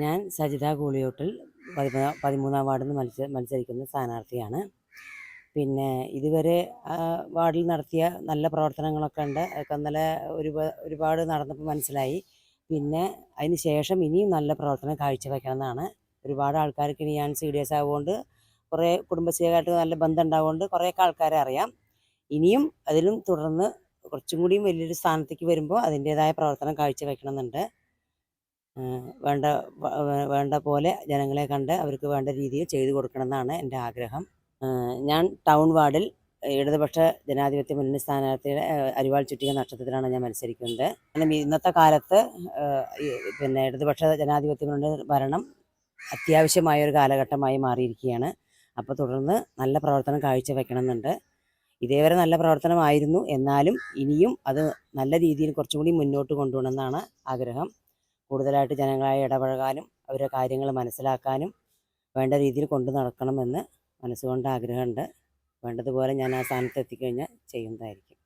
ഞാൻ സജിത കൂളിയോട്ടിൽ പതിമൂന്നാം പതിമൂന്നാം വാർഡിൽ നിന്ന് മത്സ മത്സരിക്കുന്ന സ്ഥാനാർത്ഥിയാണ്. പിന്നെ ഇതുവരെ വാർഡിൽ നടത്തിയ നല്ല പ്രവർത്തനങ്ങളൊക്കെ ഉണ്ട്. അതൊക്കെ ഇന്നലെ ഒരു ഒരുപാട് നടന്നപ്പോൾ മനസ്സിലായി. പിന്നെ അതിന് ശേഷം ഇനിയും നല്ല പ്രവർത്തനം കാഴ്ചവെക്കണം എന്നാണ് ഒരുപാട് ആൾക്കാർക്ക് ഇനി ഞാൻ സി ഡി എസ് ആവുകൊണ്ട് കുറേ കുടുംബശ്രീയായിട്ട് നല്ല ബന്ധം ഉണ്ടാവുകൊണ്ട് കുറേയൊക്കെ ആൾക്കാരെ അറിയാം. ഇനിയും അതിലും തുടർന്ന് കുറച്ചും കൂടിയും വലിയൊരു സ്ഥാനത്തേക്ക് വരുമ്പോൾ അതിന്റേതായ പ്രവർത്തനം കാഴ്ചവെക്കണം എന്നുണ്ട് ഏഹ് വേണ്ട വേണ്ട പോലെ ജനങ്ങളെ കണ്ട് അവർക്ക് വേണ്ട രീതിയിൽ ചെയ്തു കൊടുക്കണം എന്നാണ് എന്റെ ആഗ്രഹം. ഞാൻ ടൗൺ വാർഡിൽ ഇടതുപക്ഷ ജനാധിപത്യ മുന്നണി സ്ഥാനാർത്ഥിയുടെ അരിവാൾ ചുറ്റിക നക്ഷത്രത്തിലാണ് ഞാൻ മത്സരിക്കുന്നത്. കാരണം ഇന്നത്തെ കാലത്ത് പിന്നെ ഇടതുപക്ഷ ജനാധിപത്യ മുന്നണി ഭരണം അത്യാവശ്യമായ ഒരു കാലഘട്ടമായി മാറിയിരിക്കുകയാണ്. അപ്പോൾ തുടർന്ന് നല്ല പ്രവർത്തനം കാഴ്ചവെക്കണം എന്നുണ്ട് ഇതേവരെ നല്ല പ്രവർത്തനമായിരുന്നു. എന്നാലും ഇനിയും അത് നല്ല രീതിയിൽ കുറച്ചും കൂടി മുന്നോട്ട് കൊണ്ടുപോകണമെന്നാണ് ആഗ്രഹം. കൂടുതലായിട്ട് ജനങ്ങളായി ഇടപഴകാനും അവരുടെ കാര്യങ്ങൾ മനസ്സിലാക്കാനും വേണ്ട രീതിയിൽ കൊണ്ടു നടക്കണമെന്ന് മനസ്സുകൊണ്ട് ആഗ്രഹമുണ്ട്. വേണ്ടതുപോലെ ഞാൻ ആ സ്ഥാനത്ത് എത്തിക്കഴിഞ്ഞാൽ ചെയ്യുന്നതായിരിക്കും.